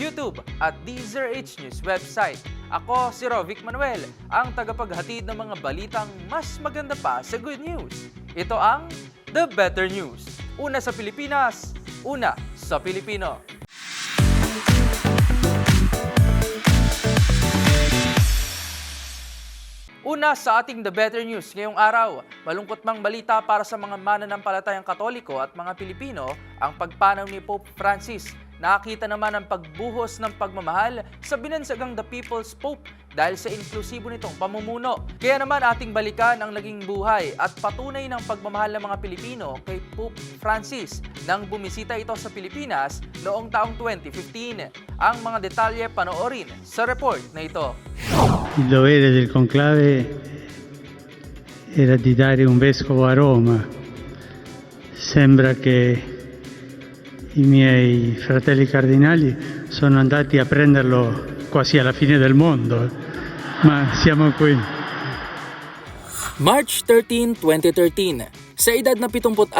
YouTube at DZRH News website. Ako si Rovic Manuel, ang tagapaghatid ng mga balitang mas maganda pa sa good news. Ito ang The Better News. Una sa Pilipinas, una sa Pilipino. Una sa ating The Better News ngayong araw, malungkot mang balita para sa mga mananampalatayang Katoliko at mga Pilipino ang pagpanaw ni Pope Francis. Nakakita naman ang pagbuhos ng pagmamahal sa binansagang The People's Pope dahil sa inklusibo nitong pamumuno. Kaya naman ating balikan ang naging buhay at patunay ng pagmamahal ng mga Pilipino kay Pope Francis nang bumisita ito sa Pilipinas noong taong 2015. Ang mga detalye panoorin sa report na ito. Il dovere del conclave era di dare un vescovo a Roma. Sembra che i miei fratelli cardinali sono andati a prenderlo quasi alla fine del mondo, ma siamo qui. March 13, 2013. Sa edad na 76,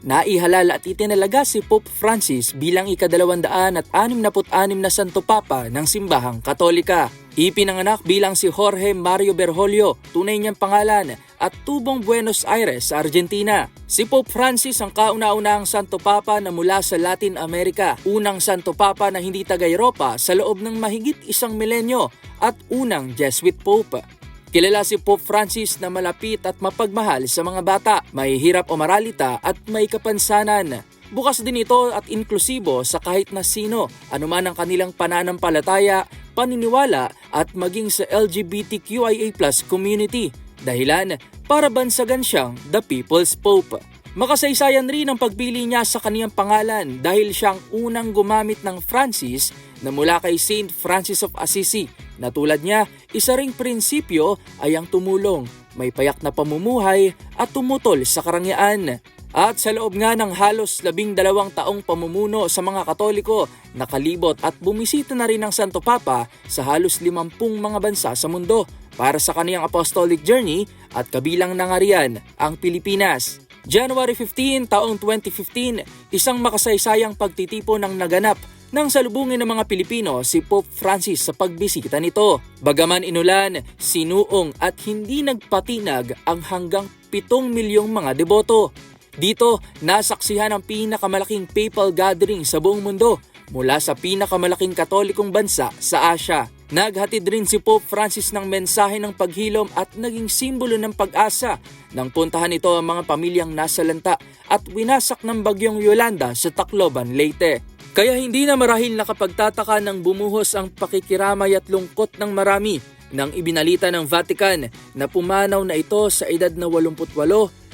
naihalal at itinalaga si Pope Francis bilang ikadalawandaan at 66 na Santo Papa ng Simbahang Katolika. Ipinanganak bilang si Jorge Mario Bergoglio, tunay niyang pangalan, at tubong Buenos Aires, Argentina. Si Pope Francis ang kauna-unahang Santo Papa na mula sa Latin America, unang Santo Papa na hindi taga-Europa sa loob ng mahigit isang milenyo at unang Jesuit Pope. Kilala si Pope Francis na malapit at mapagmahal sa mga bata, may hirap o maralita at may kapansanan. Bukas din ito at inklusibo sa kahit na sino, anuman ang kanilang pananampalataya, paniniwala at maging sa LGBTQIA community. Dahilan para bansagan siyang The People's Pope. Makasaysayan rin ang pagpili niya sa kaniyang pangalan dahil siyang unang gumamit ng Francis na mula kay Saint Francis of Assisi na tulad niya, isa ring prinsipyo ay ang tumulong, may payak na pamumuhay at tumutol sa karangyaan. At sa loob nga ng halos labing dalawang taong pamumuno sa mga katoliko, nakalibot at bumisita na rin ng Santo Papa sa halos limampung mga bansa sa mundo para sa kaniyang apostolic journey at kabilang na nga riyan ang Pilipinas. January 15, taong 2015, isang makasaysayang pagtitipo ng naganap nang salubungin ng mga Pilipino si Pope Francis sa pagbisita nito. Bagaman inulan, sinuong at hindi nagpatinag ang hanggang 7 milyong mga deboto. Dito, nasaksihan ang pinakamalaking papal gathering sa buong mundo mula sa pinakamalaking katolikong bansa sa Asia. Naghatid rin si Pope Francis ng mensahe ng paghilom at naging simbolo ng pag-asa nang puntahan ito ang mga pamilyang nasa lanta at winasak ng bagyong Yolanda sa Tacloban, Leyte. Kaya hindi na marahil nakapagtataka ng bumuhos ang pakikiramay at lungkot ng marami nang ibinalita ng Vatican na pumanaw na ito sa edad na 88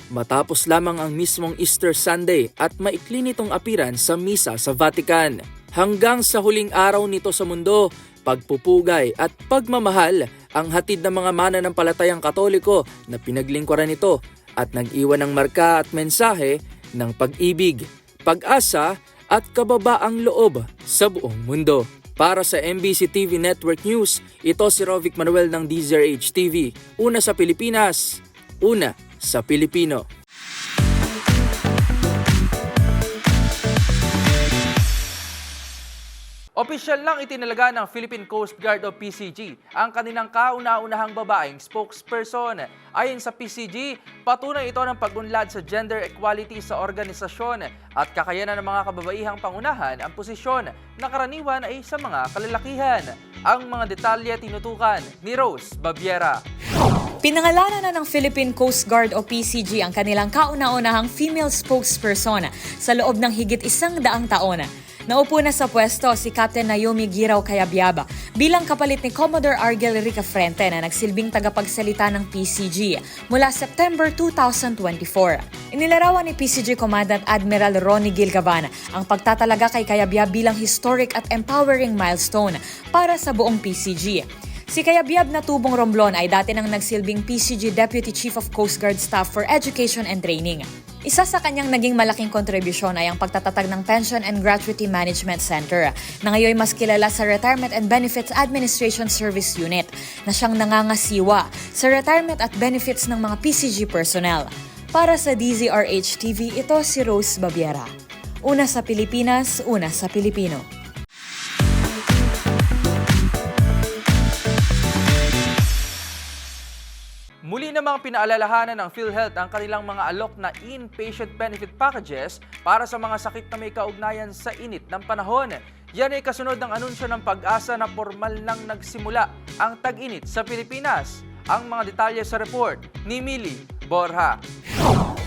matapos lamang ang mismong Easter Sunday at maikli nitong apiran sa misa sa Vatican. Hanggang sa huling araw nito sa mundo, pagpupugay at pagmamahal ang hatid ng mga mananampalatayang katoliko na pinaglingkuran nito at nag-iwan ng marka at mensahe ng pag-ibig, pag-asa at kababaang loob sa buong mundo. Para sa MBC TV Network News, ito si Rovic Manuel ng DZRH TV. Una sa Pilipinas, una sa Pilipino. Opisyal lang itinalaga ng Philippine Coast Guard o PCG ang kanilang kauna-unahang babaeng spokesperson. Ayon sa PCG, patunay ito ng pagunlad sa gender equality sa organisasyon at kakayanan ng mga kababaihang pangunahan ang posisyon na karaniwan ay sa mga kalalakihan. Ang mga detalye tinutukan ni Rose Babiera. Pinangalanan na ng Philippine Coast Guard o PCG ang kanilang kauna-unahang female spokesperson sa loob ng higit isang daang taon. Naupo na sa pwesto si Captain Naomi Giraw Kayabyaba bilang kapalit ni Commodore Argel Rica Frente na nagsilbing tagapagsalita ng PCG mula September 2024. Inilarawan ni PCG Commandant Admiral Ronnie Gilgavan ang pagtatalaga kay Kayabyab bilang historic at empowering milestone para sa buong PCG. Si Kayabyab na tubong Romblon ay dati nang nagsilbing PCG Deputy Chief of Coast Guard Staff for Education and Training. Isa sa kanyang naging malaking kontribusyon ay ang pagtatatag ng Pension and Gratuity Management Center na ngayon mas kilala sa Retirement and Benefits Administration Service Unit na siyang nangangasiwa sa retirement at benefits ng mga PCG personnel. Para sa DZRH TV, ito si Rose Babiera. Una sa Pilipinas, una sa Pilipino. Namang pinaalalahanan ng PhilHealth ang kanilang mga alok na inpatient benefit packages para sa mga sakit na may kaugnayan sa init ng panahon. Yan ay kasunod ng anunsyo ng pag-asa na formal nang nagsimula ang tag-init sa Pilipinas. Ang mga detalye sa report ni Mili Borja.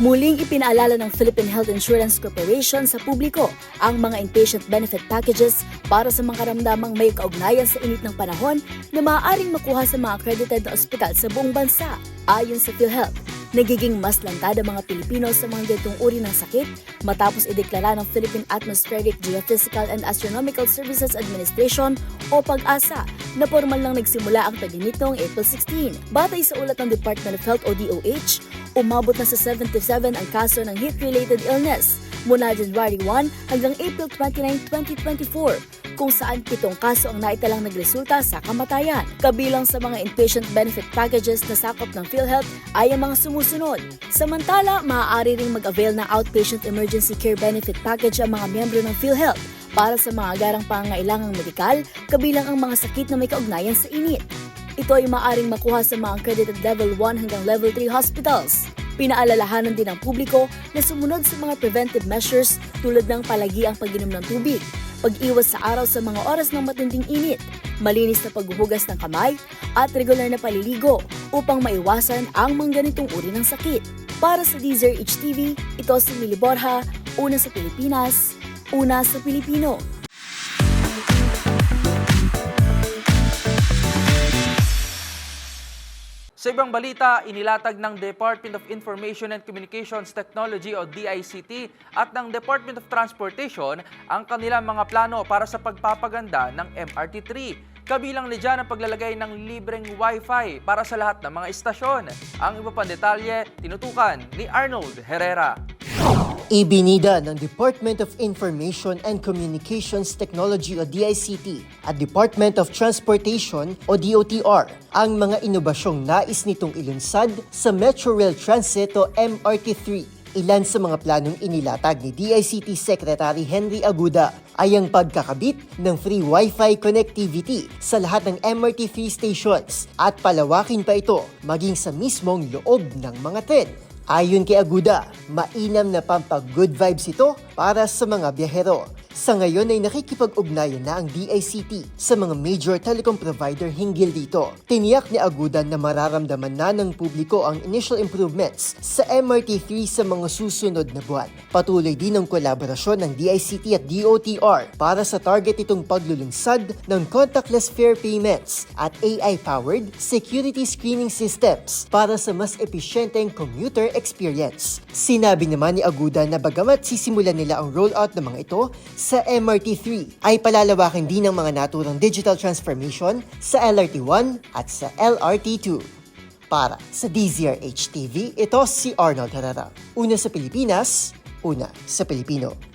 Muling ipinaalala ng Philippine Health Insurance Corporation sa publiko ang mga inpatient benefit packages para sa mga karamdamang may kaugnayan sa init ng panahon na maaaring makuha sa mga accredited na ospital sa buong bansa. Ayon sa PhilHealth, nagiging mas lantad ang mga Pilipino sa mga ganitong uri ng sakit matapos ideklara ng Philippine Atmospheric Geophysical and Astronomical Services Administration o PAG-ASA na formal lang nagsimula ang tag-init noong April 16. Batay sa ulat ng Department of Health o DOH, umabot na sa 77 ang kaso ng heat-related illness mula January 1 hanggang April 29, 2024 kung saan pitong kaso ang naitalang nagresulta sa kamatayan. Kabilang sa mga inpatient benefit packages na sakop ng PhilHealth ay ang mga sumusunod. Samantala, maaari ring mag-avail ng outpatient emergency care benefit package ang mga miyembro ng PhilHealth para sa mga agarang pangangailangang medikal, kabilang ang mga sakit na may kaugnayan sa init. Ito ay maaring makuha sa mga accredited level 1 hanggang level 3 hospitals. Pinaalalahanan din ng publiko na sumunod sa mga preventive measures tulad ng palagi ang pag-inom ng tubig, pag-iwas sa araw sa mga oras ng matinding init, malinis na paghuhugas ng kamay, at regular na paliligo upang maiwasan ang mga ganitong uri ng sakit. Para sa Deezer HTV, ito si Mili Borja, una sa Pilipinas, una sa Pilipino. Sa ibang balita, inilatag ng Department of Information and Communications Technology o DICT at ng Department of Transportation ang kanilang mga plano para sa pagpapaganda ng MRT3. Kabilang dyan ang paglalagay ng libreng Wi-Fi para sa lahat ng mga istasyon. Ang iba pang detalye, tinutukan ni Arnold Herrera. Ibinida ng Department of Information and Communications Technology o DICT at Department of Transportation o DOTR ang mga inobasyong nais nitong ilunsad sa Metro Rail Transit o MRT3. Ilan sa mga planong inilatag ni DICT Secretary Henry Aguda ay ang pagkakabit ng free Wi-Fi connectivity sa lahat ng MRT3 stations at palawakin pa ito maging sa mismong loob ng mga tren. Ayon kay Aguda, mainam na pampag good vibes ito para sa mga biyahero. Sa ngayon ay nakikipag-ugnayan na ang DICT sa mga major telecom provider hinggil dito. Tiniyak ni Aguda na mararamdaman na ng publiko ang initial improvements sa MRT3 sa mga susunod na buwan. Patuloy din ang kolaborasyon ng DICT at DOTR para sa target itong paglulunsad ng contactless fare payments at AI-powered security screening systems para sa mas episyenteng commuter experience. Sinabi naman ni Aguda na bagamat sisimulan nila ang rollout ng mga ito sa MRT3 ay palalawakin din ang mga naturang digital transformation sa LRT1 at sa LRT2. Para sa DZRH TV, ito si Arnold Herrera. Una sa Pilipinas, una sa Pilipino.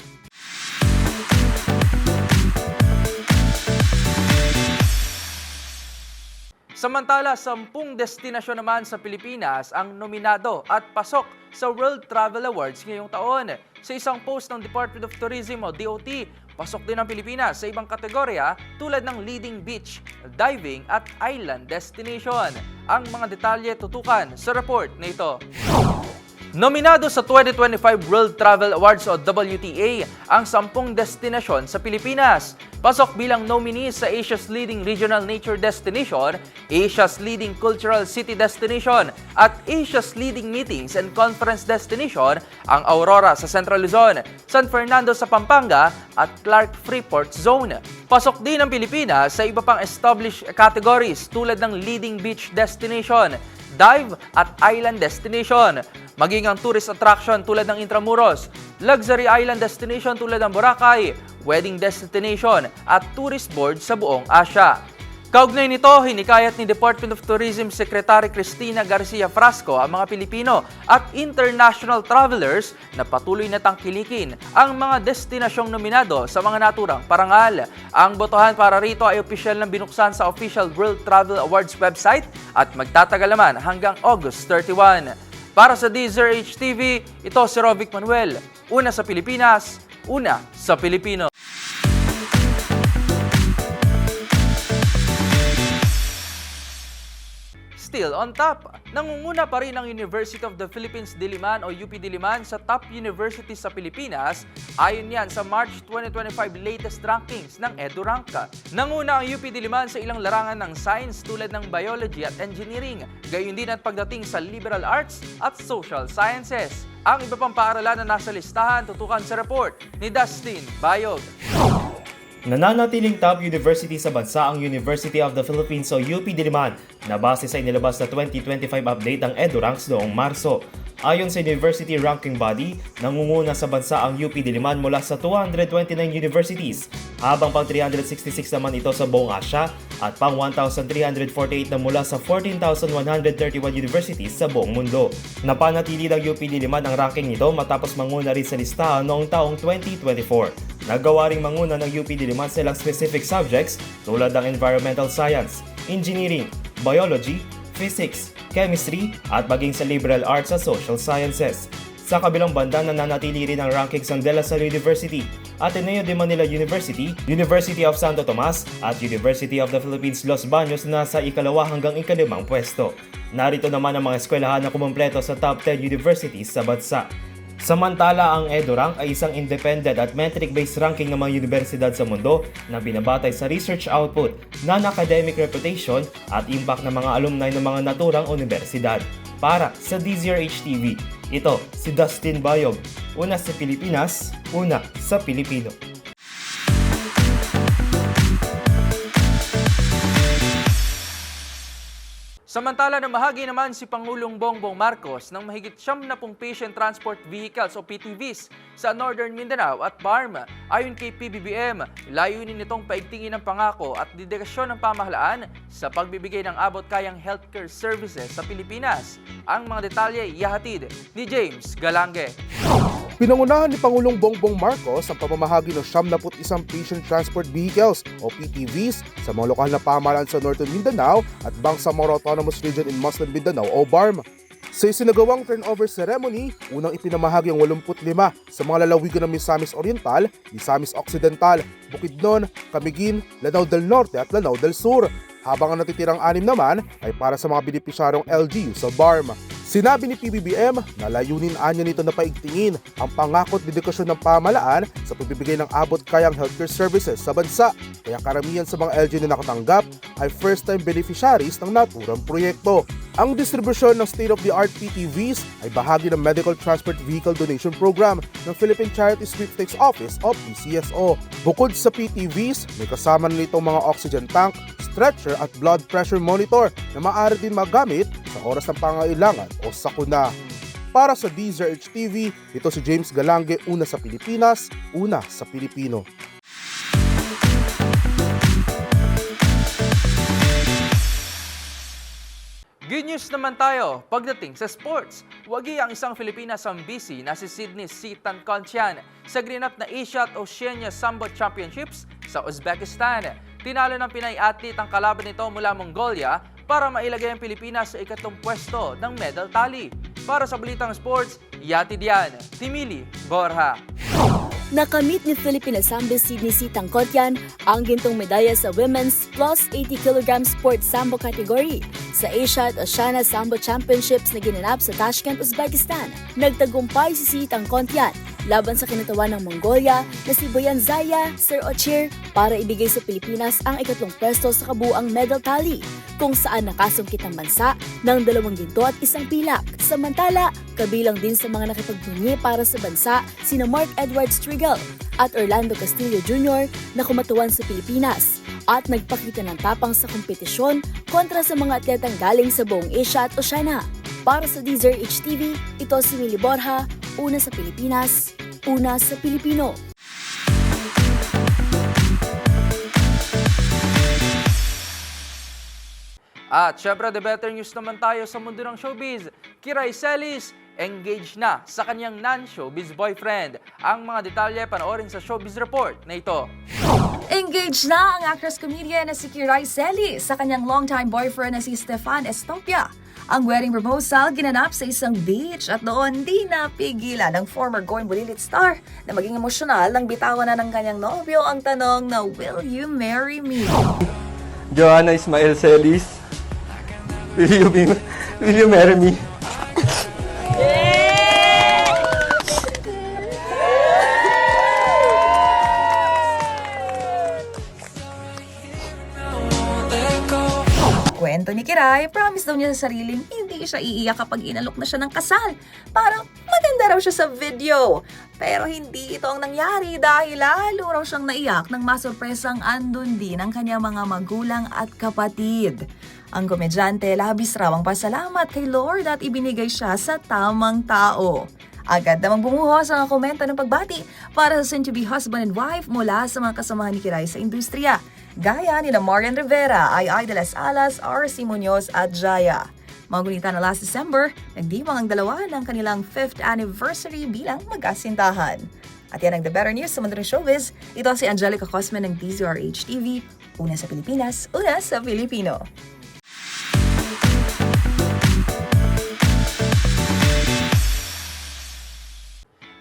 Samantala, sampung destinasyon naman sa Pilipinas ang nominado at pasok sa World Travel Awards ngayong taon. Sa isang post ng Department of Tourism o DOT, Pasok din ang Pilipinas sa ibang kategorya tulad ng leading beach, diving at island destination. Ang mga detalye tutukan sa report na ito. Nominado sa 2025 World Travel Awards o WTA ang 10 destinasyon sa Pilipinas. Pasok bilang nominees sa Asia's leading regional nature destination, Asia's leading cultural city destination, at Asia's leading meetings and conference destination ang Aurora sa Central Luzon, San Fernando sa Pampanga, at Clark Freeport Zone. Pasok din ang Pilipinas sa iba pang established categories tulad ng leading beach destination, dive at island destination, maging ang tourist attraction tulad ng Intramuros, luxury island destination tulad ng Boracay, wedding destination at tourist board sa buong Asia. Kaugnay nito, hinikayat ni Department of Tourism Secretary Cristina Garcia Frasco ang mga Pilipino at international travelers na patuloy na tangkilikin ang mga destinasyong nominado sa mga naturang parangal. Ang botohan para rito ay opisyal na binuksan sa official World Travel Awards website at magtatagal naman hanggang August 31. Para sa DZRH TV, ito si Rovic Manuel. Una sa Pilipinas, una sa Pilipino. Still on top, nangunguna pa rin ang University of the Philippines Diliman o UP Diliman sa top universities sa Pilipinas ayon yan sa March 2025 latest rankings ng EduRank. Nanguna ang UP Diliman sa ilang larangan ng science tulad ng biology at engineering, gayon din at pagdating sa liberal arts at social sciences. Ang iba pang paaralan na nasa listahan tutukan sa report ni Dustin Bayog. Nananatiling top university sa bansa ang University of the Philippines o UP Diliman na base sa inilabas na 2025 update ng EduRanks noong Marso. Ayon sa university ranking body, nangunguna sa bansa ang UP Diliman mula sa 229 universities, habang pang 366 naman ito sa buong Asya at pang 1,348 na mula sa 14,131 universities sa buong mundo. Napanatili ng UP Diliman ang ranking nito matapos manguna rin sa listahan noong taong 2024. Nagawa ring manguna ng UP Diliman sa ilang specific subjects tulad ng environmental science, engineering, biology, physics, chemistry, at maging sa liberal arts at social sciences. Sa kabilang banda, nananatili rin ang rankings ng De La Salle University, Ateneo de Manila University, University of Santo Tomas, at University of the Philippines Los Baños na sa ikalawa hanggang ikalimang pwesto. Narito naman ang mga eskwelahan na kumumpleto sa top 10 universities sa bansa. Samantala, ang EduRank ay isang independent at metric-based ranking ng mga universidad sa mundo na binabatay sa research output, non-academic reputation at impact ng mga alumni ng mga naturang universidad. Para sa DZRH TV, ito si Dustin Bayog, una sa Pilipinas, una sa Pilipino. Samantala namahagi naman si Pangulong Bongbong Marcos ng mahigit 70 patient transport vehicles o PTVs sa Northern Mindanao at Barm. Ayon kay PBBM, layunin nitong paigtingin ang pangako at dedikasyon ng pamahalaan sa pagbibigay ng abot-kayang healthcare services sa Pilipinas. Ang mga detalye ihahatid ni James Galange. Pinangunahan ni Pangulong Bongbong Marcos ang pamamahagi ng 71 Patient Transport Vehicles o PTVs sa mga lokal na pamahalaan sa Northern Mindanao at Bangsamoro Autonomous Region in Muslim Mindanao o BARM. Sa isinagawang turnover ceremony, unang ipinamahagi ang 85 sa mga lalawigan ng Misamis Oriental, Misamis Occidental, Bukidnon, Camiguin, Lanao del Norte at Lanao del Sur, habang ang natitirang anim naman ay para sa mga benepisyarong LGU sa BARM. Sinabi ni PBBM na layunin anya nito na paigtingin ang pangako at dedikasyon ng pamalaan sa pagbibigay ng abot-kayang healthcare services sa bansa. Kaya karamihan sa mga LG na nakatanggap ay first-time beneficiaries ng naturang proyekto. Ang distribusyon ng state-of-the-art PTVs ay bahagi ng Medical Transport Vehicle Donation Program ng Philippine Charity Sweepstakes Office o PCSO. Bukod sa PTVs, may kasama na nitong mga oxygen tank, stretcher at blood pressure monitor na maaari din magamit sa oras ng pangailangan o sakuna. Para sa DZRH TV, ito si James Galange, una sa Pilipinas, una sa Pilipino. Good news naman tayo pagdating sa sports. Wagi ang isang Filipina sa busy na si Sydney Sitan Conchian sa grinap na Asia at Oceania Sambo Championships sa Uzbekistan. Tinalo ng Pinay athlete ang kalaban nito mula Mongolia para mailagay ang Pilipinas sa ikatlong pwesto ng medal tally. Para sa Balitang Sports, Yati Dian, Timili, Borja. Nakamit ni Philippine Sambo Sydney C. Tangkotyan ang gintong medalya sa Women's Plus 80 kg Sport Sambo category sa Asia at Oceania Sambo Championships na ginanap sa Tashkent, Uzbekistan. Nagtagumpay si C. Tangkotyan laban sa kinatawan ng Mongolia na si Boyan Zaya, Sir Ochir para ibigay sa Pilipinas ang ikatlong pwesto sa kabuang medal tally kung saan nakasungkit ang bansa ng dalawang ginto at isang pilak. Samantala, kabilang din sa mga nakipagbunyi para sa bansa sina Mark Edward Striegel at Orlando Castillo Jr. na kumatuwan sa Pilipinas at nagpakita ng tapang sa kompetisyon kontra sa mga atletang galing sa buong Asia at Oceania. Para sa DZRH TV, ito si Mili Borja, una sa Pilipinas, una sa Pilipino. At syempre, the better news naman tayo sa mundo ng showbiz. Kiray Celis, engaged na sa kanyang non-showbiz boyfriend. Ang mga detalye panoorin sa showbiz report na ito. Engaged na ang actress-comedian na si Kiray Celi sa kanyang longtime boyfriend na si Stefan Estopia. Ang wedding proposal ginanap sa isang beach at doon di napigilan ng former Going Bulilit star na maging emosyonal nang bitawan na ng kanyang nobyo ang tanong na Will you marry me? Joanna Ismael Celis. Will you be will you marry me? Kiray, promise daw niya sa sariling hindi siya iiyak kapag inalok na siya ng kasal. Parang maganda raw siya sa video. Pero hindi ito ang nangyari dahil lalo raw siyang naiyak nang masurpresang andun din ang kanyang mga magulang at kapatid. Ang komedyante labis raw ang pasalamat kay Lord at ibinigay siya sa tamang tao. Agad namang bumuhos ang komento ng pagbati para sa soon-to-be husband and wife mula sa mga kasamahan ni Kiray sa industriya. Gaya ni Marian Rivera, ay Ay de las Alas, R.C. Munoz at Jaya. Magunita na last December, nagdimang ang dalawa ng kanilang 5th anniversary bilang magkasintahan. At yan ang The Better News sa mundo showbiz. Ito si Angelica Cosman ng DZRH TV. Una sa Pilipinas, una sa Pilipino.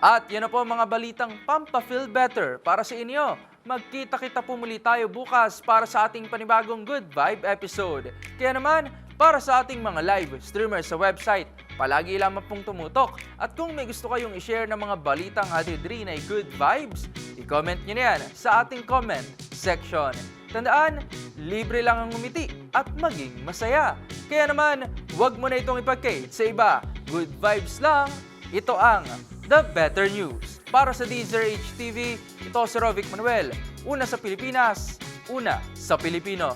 At yan na po mga balitang Pampa-Feel Better para sa inyo. Magkita-kita po muli tayo bukas para sa ating panibagong Good Vibe episode. Kaya naman, para sa ating mga live streamers sa website, palagi lamang pong tumutok. At kung may gusto kayong i-share ng mga balitang hatid rin ay good vibes, i-comment nyo na yan sa ating comment section. Tandaan, libre lang ang umiti at maging masaya. Kaya naman, huwag mo na itong ipag sa iba. Good vibes lang, ito ang The Better News. Para sa DZRH TV, ito si Rovic Manuel. Una sa Pilipinas, una sa Pilipino.